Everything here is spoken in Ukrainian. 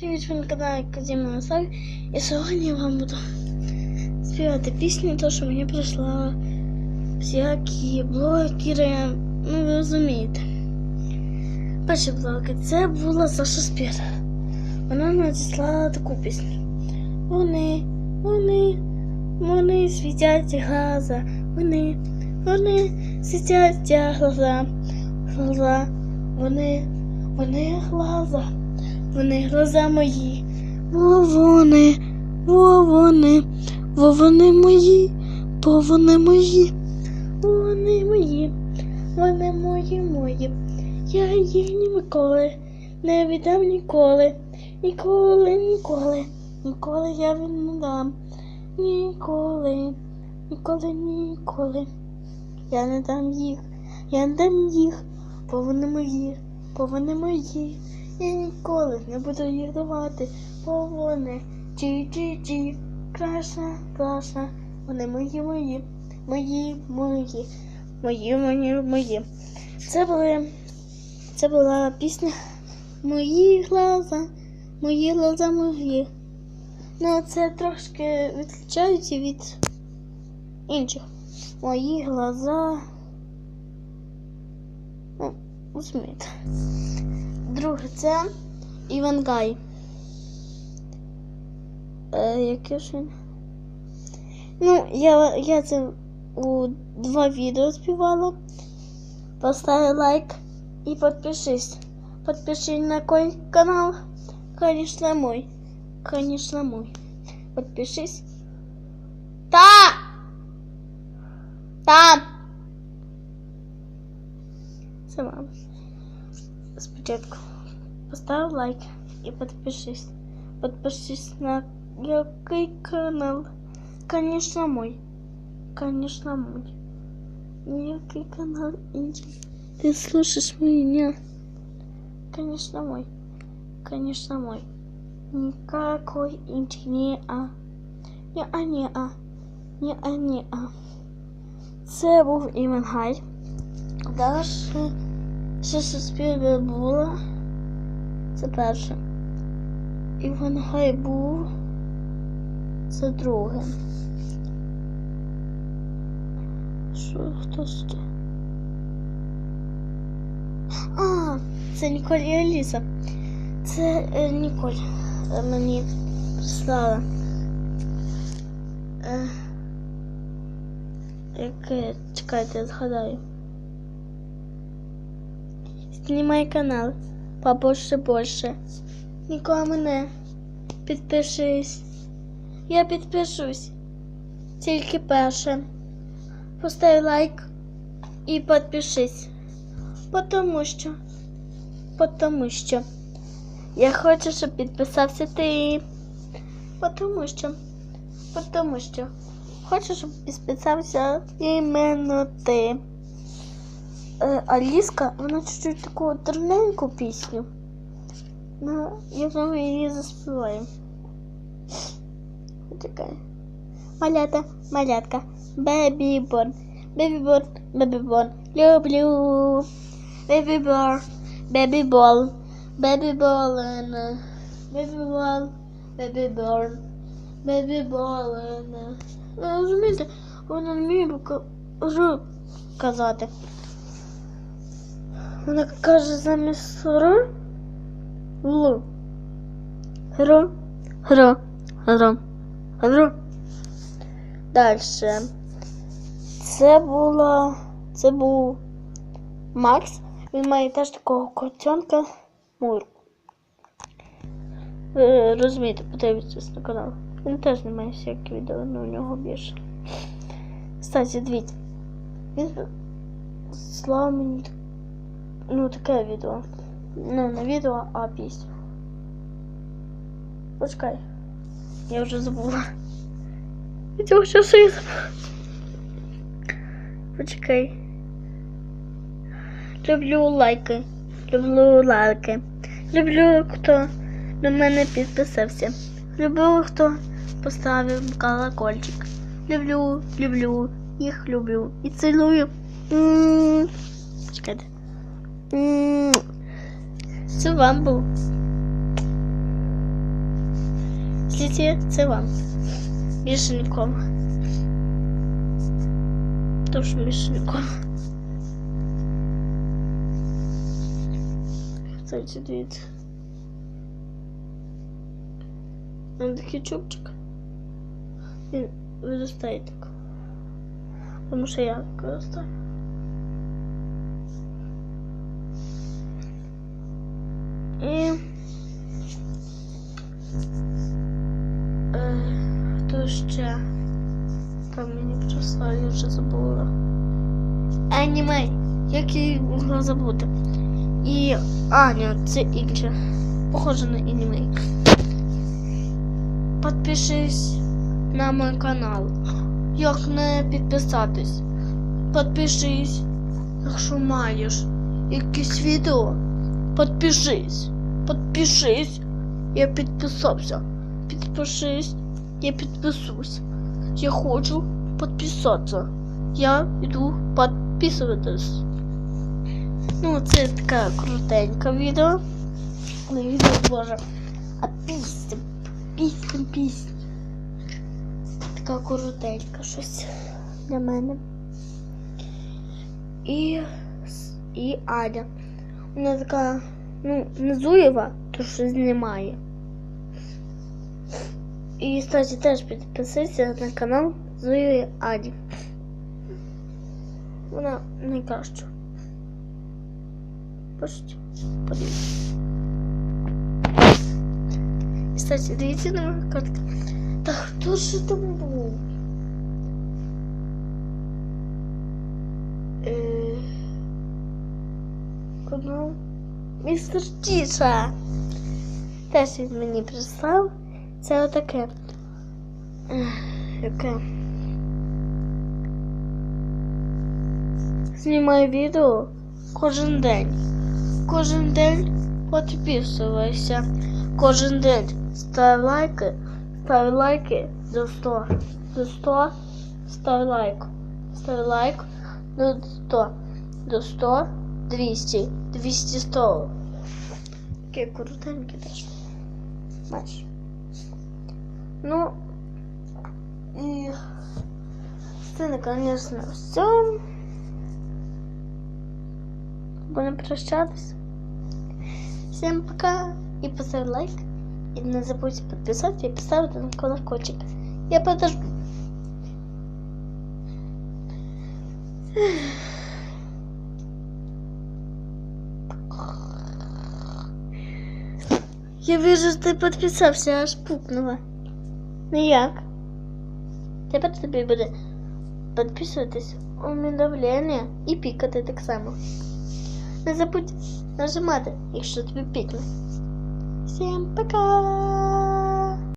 Привіт, ви на каналі Академія Насаль. І сьогодні я вам буду співати пісню, то що мені прийшла всякі блогери, ну ви розумієте. Перший блогер це була Саша Спір. Вона надіслала таку пісню. Вони, вони, вони світять глаза, вони, вони світять глаза, глаза, вони, вони глаза вони глаза мої, во вони, во вони, во вони мої, бо вони мої, вони мої, вони мої мої. Я їх ніколи не віддам ніколи, ніколи, ніколи, ніколи я він не дам, ніколи, ніколи, ніколи. Я не дам їх, я не дам їх, бо вони мої, бо вони мої. Я ніколи не буду їх давати, бо вони Чі-чі-чі, красна, красна, вони мої, мої, мої, мої, мої, мої, мої. Це були, це була пісня Мої глаза, мої глаза, мої. Ну, це трошки відключаються від інших. Мої глаза. Сміт. Друге це Івангай. Е, який ж він? Ну, я я це у два відео співала. Поставь лайк і підпишись. Подпишись на кой канал. Конечно, мой. Конечно, мой. Подпишись. Та! Там! Сама. спочатку. поставь лайк и подпишись, подпишись на який канал. Конечно, мой. Конечно, мой. Який канал інший. Ти слушаешь меня? Конечно, мой. Конечно, мой. Никакой інший. Не а. Не а, не а. Не а, не а. Це був Іменгай. Дальше. Це би було. Це перше. І Хай був. Це друге. Що хтось? А, це Ніколь і Аліса. Це е, Ніколь е, мені прислала. Е, яке чекайте, я згадаю. Знімай канал побольше больше. Нікому не підпишись. Я підпишусь тільки перше. Постав лайк і підпишись. Потому що, потому що я хочу, щоб підписався ти. Потому що, потому що хочу, щоб підписався іменно ти. Е, Аліска, вона чуть-чуть таку дурненьку пісню. Ну, я вам її заспіваю. Така. Малята, малятка, бебі-борн, бебі-борн, бебі-борн, люблю. Бебі-борн, бебі-бол, бебі-болен, бебі-бол, бебі-борн, бебі-болен. Ну, розумієте, вона вміє казати. Вона каже замість Р Л. Р. Р. Р. Р. Далі. Це була. Це був Макс. Він має теж такого котенка Мур. Ви розумієте, подивіться на канал. Він теж не має всякі відео, але у нього більше. Кстати, дивіться. Він слава мені Ну, таке відео. Ну, не відео, а пісню. Почекай. Я вже забула. Відео цього часу я забула. Почекай. Люблю лайки. Люблю лайки. Люблю, хто до мене підписався. Люблю, хто поставив колокольчик. Люблю, люблю, їх люблю. І цілую. Це вам був. Слідці, це вам. Більше нікому. Тож більше нікому. Кстати, дивіться. Он такий чубчик. Він виростає так. Тому що я виростаю. Прислали, я вже забула. Аніме, як її могла забути. І Аня, це інше. Похоже на аніме. Підпишись на мой канал. Як не підписатись? Підпишись, якщо маєш якісь відео. Підпишись. Підпишись. Я підписався. Підпишись. Я підписусь. Я хочу підписатися. Я йду підписуватись. Ну, це така крутенька відео. Не відео, боже. А пісня. Пісня, пісня. Така коротенька щось для мене. І, і Аня. Вона така, ну, не Зуєва, то що знімає. І, кстати, теж підписуйся на канал Зуєвої Ані. Вона найкраща. Бачите? Подивіться. Кстати, дивіться на мою картку. Та хто ж там був? Е, Канал Містер Тіша. Теж він мені прислав. Це отаке. Яке. Знімаю відео кожен день. Кожен день підписуйся. Кожен день став лайки. Став лайки до 100. До 100 став лайк. Став лайк до 100. До 100 200. 200 100. Такі крутенькі теж. Бачиш. Ну, і це, наконец-то, все. Будем прощаться. Всем пока. И поставь лайк. И не забудьте подписаться и поставить на колокольчик. Я подожду. Я вижу, что ты подписался, аж пукнула. Ну як? Тепер тобі буде підписуватись, увідомлення і пікати так само. Не забудь нажимати, якщо тобі пікне. Всім пока!